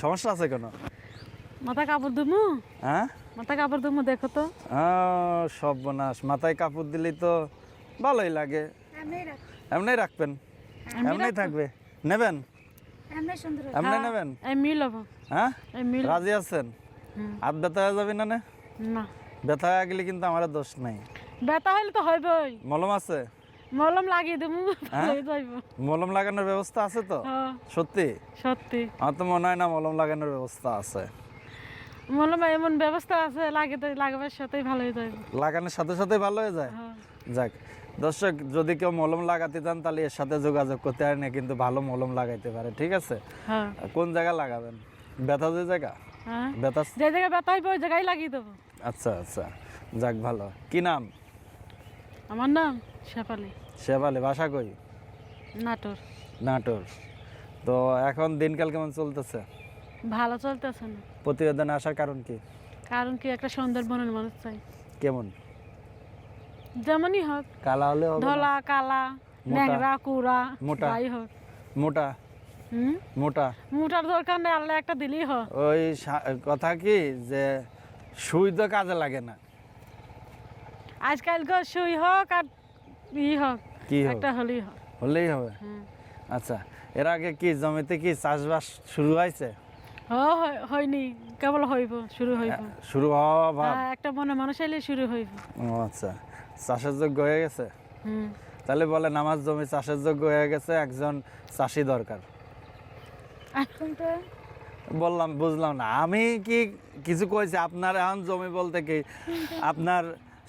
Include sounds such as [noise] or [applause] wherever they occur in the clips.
সমস্যা আছে কোনো? মাথা কাপড় দেবো হ্যাঁ? মাথা কাপড় দেবো দেখো তো। আহ, সব বোনাস। মাথায় কাপড় দিলেই তো ভালোই লাগে। এমনি রাখবেন? এমনি থাকবে? নেবেন? এমনি নেবেন? এই মিল হব হ্যাঁ রাজি আছেন। হাত ব্যথা হয়ে যাবে না না? ব্যথা হয়ে গেলে কিন্তু আমার দোষ নাই। ব্যথা হইলে তো হইবই। মলম আছে? মলম লাগিয়ে দেবো হ্যাঁ? মলম লাগানোর ব্যবস্থা আছে তো? হ্যাঁ, সত্যি? সত্যি। আমার তো মনে হয় না মলম লাগানোর ব্যবস্থা আছে। মলম এমন ব্যবস্থা আছে লাগাতে লাগাবার সাথেই ভালোই যাইব। লাগানোর সাথে সাথে ভালো হয়ে যায়? হ্যাঁ। যাক দর্শক যদি কেউ মলম লাগাতে চান তাহলে এর সাথে যোগাযোগ করতে পারেন কিন্তু ভালো মলম লাগাইতে পারে ঠিক আছে? হ্যাঁ। কোন জায়গা লাগাবেন? ব্যথা যে জায়গা? হ্যাঁ। ব্যথা? যে জায়গায় ব্যথা হইবে ওই জায়গায় লাগিয়ে দেবো। আচ্ছা আচ্ছা। যাক ভালো। কি নাম? আমার নাম শেফালি। শেবালি বাসা কই? নাটোর। নাটোর। তো এখন দিনকাল কেমন চলতেছে? ভালো চলতেছে না। প্রতিবেদনে আসার কারণ কি? কারণ কি একটা সুন্দর মনের মানুষ চাই। কেমন? যেমনই হোক। কালা হলে হবে ধলা কালা। ন্যাংরা কুড়া মোটা। যাই হোক। মোটা? হুম? মোটা? মোটার দরকার নেই আল্লাহ একটা দিলেই হোক। ওই কথা কি যে সুই তো কাজে লাগে না। আজকালকার সুই হোক আর ই হোক কি হোক একটা হলেই হোক হলেই হবে? আচ্ছা এর আগে কি জমিতে কি চাষবাস শুরু হয়েছে? হয়নি কেবল হইব শুরু হইব। শুরু হওয়া ভাব? হ্যাঁ, একটা মনে মানুষ এলে শুরু হইব। ও আচ্ছা চাষের যোগ্য হয়ে গেছে? হুম। তাহলে বলেন আমার জমি চাষের যোগ্য হয়ে গেছে একজন চাষি দরকার। বললাম বুঝলাম না। আমি কি কিছু কইছি? আপনার এখন জমি বলতে কি? [laughs] আপনার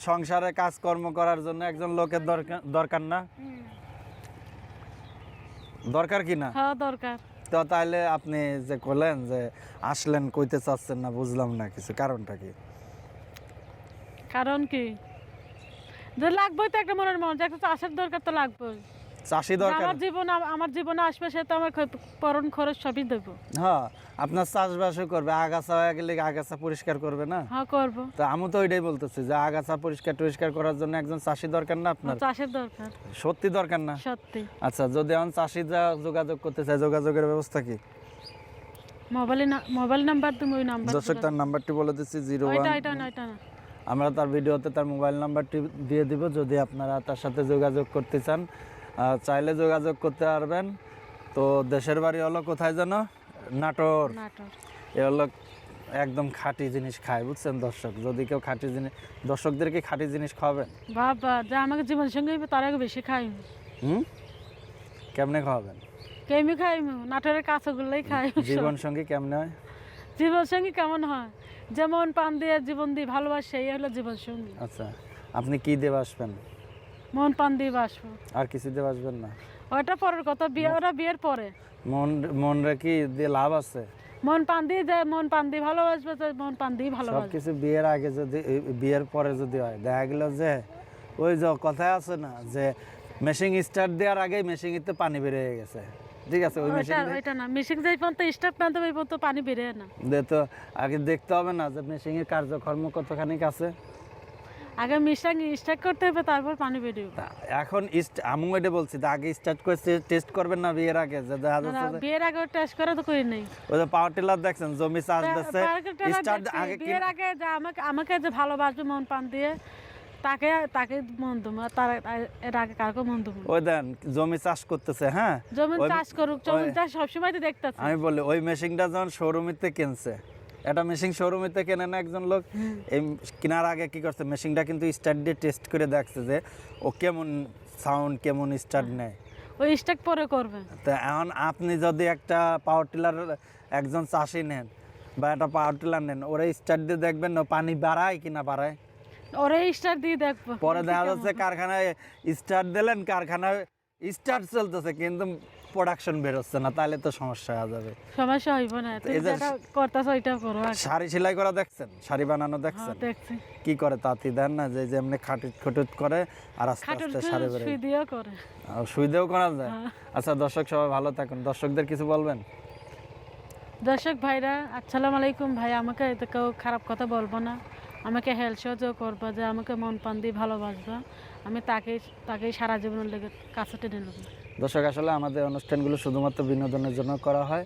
সংসারে কাজকর্ম করার জন্য একজন লোকের দরকার দরকার না? দরকার কি না? হ্যাঁ দরকার। তো তাহলে আপনি যে করলেন যে আসলেন কইতে চাচ্ছেন না বুঝলাম না কিছু কারণটা কি? কারণ কি? যে লাগবেই তো একটা মনের মন একটা চাষের দরকার তো লাগবেই। চাষি দরকার? আমার জীবন আমার জীবনে আসবে সে তো আমার পরন খরচ সবই দেবো। হ্যাঁ আপনার চাষবাসও করবে আগাছা হয়ে গেলে আগাছা পরিষ্কার করবে না? হ্যাঁ করব। তো আমি তো ওইটাই বলতেছি যে আগাছা পরিষ্কার টরিষ্কার করার জন্য একজন চাষি দরকার না আপনার? চাষের দরকার। সত্যি দরকার না? সত্যি। আচ্ছা যদি এখন চাষিরা যোগাযোগ করতে চায় যোগাযোগের ব্যবস্থা কি? মোবাইলে মোবাইল নাম্বার তুমি ওই নাম্বার দর্শক তার নাম্বারটি বলে দিচ্ছি জিরো ওইটা ওয়ান। এটা না এটা না। আমরা তার ভিডিওতে তার মোবাইল নাম্বারটি দিয়ে দিব যদি আপনারা তার সাথে যোগাযোগ করতে চান চাইলে যোগাযোগ করতে পারবেন। তো দেশের বাড়ি হলো কোথায় যেন? নাটোর। এ হলো একদম খাঁটি জিনিস খায় বুঝছেন দর্শক? যদি কেউ খাঁটি জিনিস দর্শকদেরকে খাঁটি জিনিস খাওয়াবেন? বাবা যা আমাকে জীবন সঙ্গে তার আগে বেশি খাই হুম? কেমনে খাওয়াবেন? কেমি খাই নাটোরের কাঁচাগুলোই খাই জীবন সঙ্গী কেমনে হয়? জীবন সঙ্গী কেমন হয়? যেমন পান দিয়ে জীবন দিয়ে ভালোবাসে এই হলো জীবন সঙ্গী। আচ্ছা আপনি কি দেবে আসবেন? মন পান দিয়ে বাসবো। আর কিছু দেবে আসবেন না। ওটা পরের কথা বিয়ে ওরা বিয়ের পরে। মন মন দিয়ে লাভ আছে? মন পান দিয়ে যায় মন পান দিয়ে ভালোবাসবে তো মন পান দিয়ে ভালোবাসবে। কিছু বিয়ের আগে যদি বিয়ের পরে যদি হয় দেখা গেল যে ওই যে কথায় আছে না যে মেশিন স্টার্ট দেওয়ার আগেই মেশিনিতে পানি বেরিয়ে গেছে। ঠিক আছে ওই মেশিন ওইটা না মিশিং যাই পর্যন্ত স্টার্ট না দেবে পর্যন্ত পানি বেরোয় না। দিয়ে তো আগে দেখতে হবে না যে মেশিনের কার্যকর্ম কতখানি আছে। আগে স্টার্ট করতে হবে তারপর পানি বেরিয়ে তা এখন আমি এটা বলছি আগে স্টার্ট করে টেস্ট করবেন না বিয়ের আগে যে দেখা যাচ্ছে বিয়ের আগে টেস্ট করা তো করি নাই। ওই যে পাওয়ার টিলার দেখছেন জমি চাষ দিচ্ছে স্টার্ট আগে বিয়ের আগে যা আমাকে আমাকে যে ভালোবাসবে মন পান দিয়ে তাকে তাকে মন দেবো তার এর আগে কারকে মন দেবো ওই দেন জমি চাষ করতেছে হ্যাঁ? ওই- চাষ করুক ওই- চাষ সবসময় তো দেখতেছে। আমি বলি ওই মেশিনটা যখন শোরুমিতে কিনছে এটা মেশিন শোরুমিতে কেনে না একজন লোক। এই কেনার আগে কি করছে? মেশিনটা কিন্তু স্টার্ট দিয়ে টেস্ট করে দেখছে যে ও কেমন সাউন্ড কেমন স্টার্ট নেয়। ওই স্টার্ট পরে করবে। তো এখন আপনি যদি একটা পাওয়ার টিলার একজন চাষি নেন বা একটা পাওয়ার টিলার নেন ওরা স্টার্ট দিয়ে দেখবেন না পানি বাড়ায় কি না বাড়ায়। ওরে স্টার্ট দিয়ে দেখব। পরে দেখা যাচ্ছে কারখানায় স্টার্ট দিলেন কারখানায় স্টার্ট চলতেছে কিন্তু প্রোডাকশন বেরোচ্ছে না তাহলে তো সমস্যা হয়ে যাবে। সমস্যা হইব না তুমি এই যে- করতেছ ওইটা করো। শাড়ি সেলাই করা দেখছেন? শাড়ি বানানো হ্যাঁ, দেখছেন? দেখছি। কি করে তাঁতি দেন না যে যে এমনি খাটুট খুটুট করে আর আস্তে আস্তে শাড়ি বেরোয়। শুই দিয়েও করে। আর সুবিধেও করা যায়? হ্যাঁ। আচ্ছা দর্শক সবাই ভালো থাকুন। দর্শকদের কিছু বলবেন? দর্শক ভাইরা আসসালামু আলাইকুম। ভাই আমাকে এতে কেউ খারাপ কথা বলব না। আমাকে হেল্প সহযোগ করব যে আমাকে মন পান দিয়ে ভালোবাসবা। আমি তাকে তাকেই সারা জীবনের লেগে কাছে টেনে নেব। দর্শক আসলে আমাদের অনুষ্ঠানগুলো শুধুমাত্র বিনোদনের জন্য করা হয়।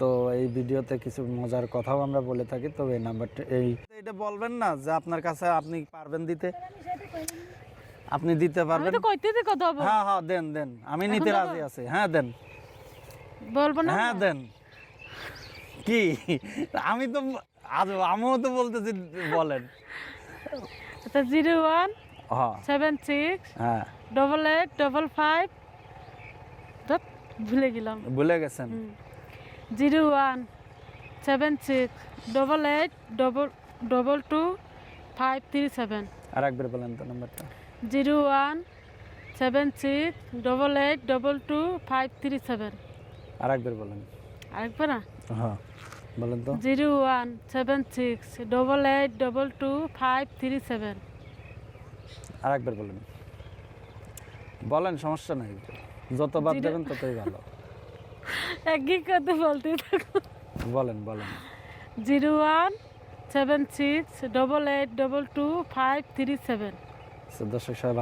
তো এই ভিডিওতে কিছু মজার কথাও আমরা বলে থাকি তো এই নাম্বারটা এই এটা বলবেন না যে আপনার কাছে আপনি পারবেন দিতে? আপনি দিতে পারবেন? হ্যাঁ হ্যাঁ দেন দেন। আমি নিতে রাজি আছি। হ্যাঁ দেন। বলব না হ্যাঁ দেন। কি? আমি তো আজ আমিও তো বলতেছি বলেন। আচ্ছা জিরো ওয়ান হ্যাঁ। সেভেন সিক্স হ্যাঁ। ডবল এইট ডবল ফাইভ ভুলে গেলাম। ভুলে গেছেন? Zero one seven six double eight double double two five three seven. আর একবার বলেন তো নাম্বারটা। Zero one seven six double eight double two five three seven. আর একবার বলেন। আরেকবার? না হ্যাঁ বলেন তো। Zero one seven six double eight double two five three seven. আর একবার বলেন। বলেন সমস্যা নাই। যতবার বাদ দেবেন ততই ভালো। একই কথা বলতে থাকো। বলেন বলেন। Zero one seven six double eight double two five three seven. দর্শক সবাই ভালো